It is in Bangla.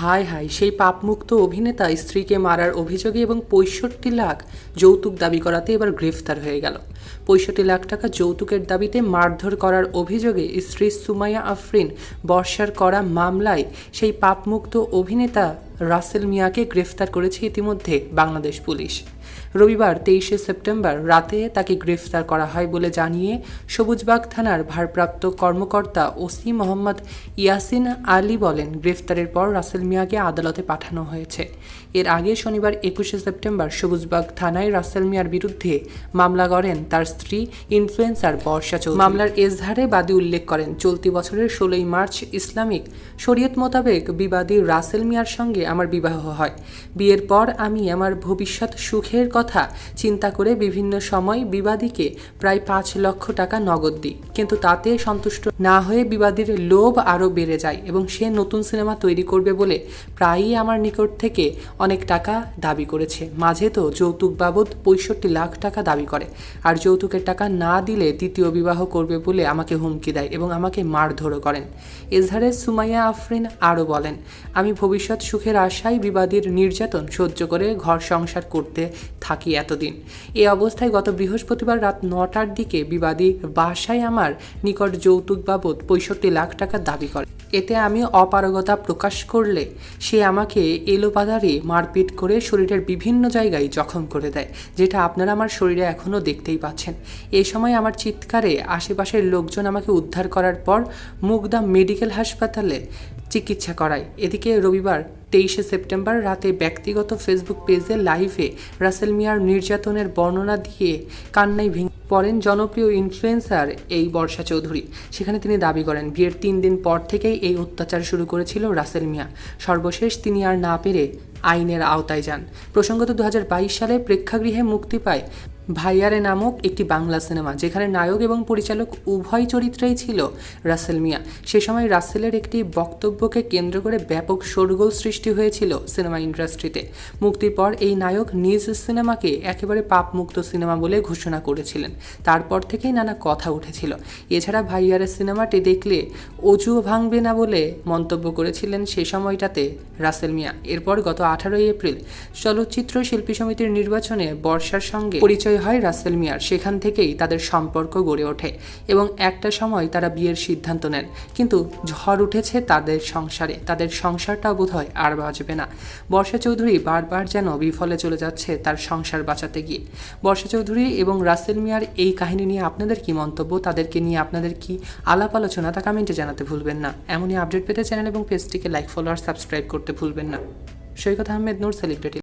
হায় হায়, সেই পাপমুক্ত অভিনেতা স্ত্রীকে মারার অভিযোগে এবং পঁয়ষট্টি লাখ যৌতুক দাবি করাতে এবার গ্রেফতার হয়ে গেল। পঁয়ষট্টি লাখ টাকা যৌতুকের দাবিতে মারধর করার অভিযোগে স্ত্রী সুমাইয়া আফরিন বর্ষার করা মামলায় সেই পাপমুক্ত অভিনেতা রাসেল মিয়াকে গ্রেফতার করেছে ইতিমধ্যে বাংলাদেশ পুলিশ। রবিবার তেইশে সেপ্টেম্বর রাতে তাকে গ্রেফতার করা হয় বলে জানিয়ে সবুজবাগ থানার ভারপ্রাপ্ত কর্মকর্তা ওসি মোহাম্মদ ইয়াসিন আলী বলেন, গ্রেফতারের পর রাসেল মিয়াকে আদালতে পাঠানো হয়েছে। এর আগে শনিবার একুশে সেপ্টেম্বর সবুজবাগ থানায় রাসেল মিয়ার বিরুদ্ধে মামলা করেন তার স্ত্রী ইনফ্লুয়েন্সার বর্ষা চৌধুরী। মামলার এজহারে বাদী উল্লেখ করেন, চলতি বছরের ষোলোই মার্চ ইসলামিক শরীয়ত মোতাবেক বিবাদী রাসেল মিয়ার সঙ্গে আমার বিবাহ হয়। বিয়ের পর আমি আমার ভবিষ্যৎ সুখের কথা চিন্তা করে বিভিন্ন সময় বিবাদীকে প্রায় পাঁচ লক্ষ টাকা নগদ দিই। কিন্তু তাতে সন্তুষ্ট না হয়ে বিবাদীর লোভ আরও বেড়ে যায় এবং সে নতুন সিনেমা তৈরি করবে বলে প্রায়ই আমার নিকট থেকে অনেক টাকা দাবি করেছে। মাঝে তো যৌতুক বাবদ পঁয়ষট্টি লাখ টাকা দাবি করে। আর যৌতুকের টাকা না দিলে দ্বিতীয় বিবাহ করবে বলে আমাকে হুমকি দেয় এবং আমাকে মারধরও করেন। এজহারে সুমাইয়া আফরিন আরও বলেন, আমি ভবিষ্যৎ সুখের আশায় বিবাদীর নির্যাতন সহ্য করে ঘর সংসার করতে থাকি এতদিন। এ অবস্থায় গত বৃহস্পতিবার রাত নটার দিকে বিবাদী বাসায় আমার নিকট যৌতুক বাবদ পঁয়ষট্টি লাখ টাকা দাবি করে। এতে আমি অপারগতা প্রকাশ করলে সে আমাকে এলোপাদারে মারপিট করে শরীরের বিভিন্ন জায়গায় জখম করে দেয়, যেটা আপনারা আমার শরীরে এখনও দেখতেই পাচ্ছেন। এই সময় আমার চিৎকারে আশেপাশের লোকজন আমাকে উদ্ধার করার পর মুগদা মেডিকেল হাসপাতালে চিকিৎসা করায়। এদিকে রবিবার তেইশে সেপ্টেম্বর রাতে ব্যক্তিগত ফেসবুক পেজে লাইভে রাসেল মিয়ার নির্যাতনের বর্ণনা দিয়ে কান্নায় ভেঙে পড়েন জনপ্রিয় ইনফ্লুয়েন্সার এই বর্ষা চৌধুরী। সেখানে তিনি দাবি করেন, বিয়ের তিন দিন পর থেকেই এই অত্যাচার শুরু করেছিল রাসেল মিয়া। সর্বশেষ তিনি আর না পেরে আইনের আওতায় যান। প্রসঙ্গত দু হাজার বাইশ সালে প্রেক্ষাগৃহে মুক্তি পায় ভাইয়ারে নামক একটি বাংলা সিনেমা, যেখানে নায়ক এবং পরিচালক উভয় চরিত্রেই ছিল রাসেল মিয়া। সে সময় রাসেলের একটি বক্তব্যকে কেন্দ্র করে ব্যাপক শোরগোল সৃষ্টি হয়েছিল সিনেমা ইন্ডাস্ট্রিতে। মুক্তির পর এই নায়ক নিজ সিনেমাকে একেবারে পাপমুক্ত সিনেমা বলে ঘোষণা করেছিলেন। তারপর থেকেই নানা কথা উঠেছিল। এছাড়া ভাইয়ারের সিনেমাটি দেখলে অজুও ভাঙবে না বলে মন্তব্য করেছিলেন সে সময়টাতে রাসেল মিয়া। এরপর গত আঠারোই এপ্রিল চলচ্চিত্র শিল্পী সমিতির নির্বাচনে বর্ষার সঙ্গে পরিচয় হয় রাসেল মিয়ার। সেখান থেকেই তাদের সম্পর্ক গড়ে ওঠে এবং একটা সময় তারা বিয়ের সিদ্ধান্ত নেন। কিন্তু ঝড় উঠেছে তাদের সংসারে। তাদের সংসারটাও বোধ হয় আর বাঁচবে না। বর্ষা চৌধুরী বারবার যেন বিফলে চলে যাচ্ছে তার সংসার বাঁচাতে গিয়ে। বর্ষা চৌধুরী এবং রাসেল মিয়ার এই কাহিনী নিয়ে আপনাদের কি মন্তব্য? তাদেরকে নিয়ে আপনাদের কি আলাপ আলোচনা? তা কমেন্টে জানাতে ভুলবেন না। এমনই আপডেট পেতে চ্যানেল এবং পেজটিকে লাইক ফলো আর সাবস্ক্রাইব করতে ভুলবেন না। সৈকত আহমেদ, নূর সেলিব্রিটি।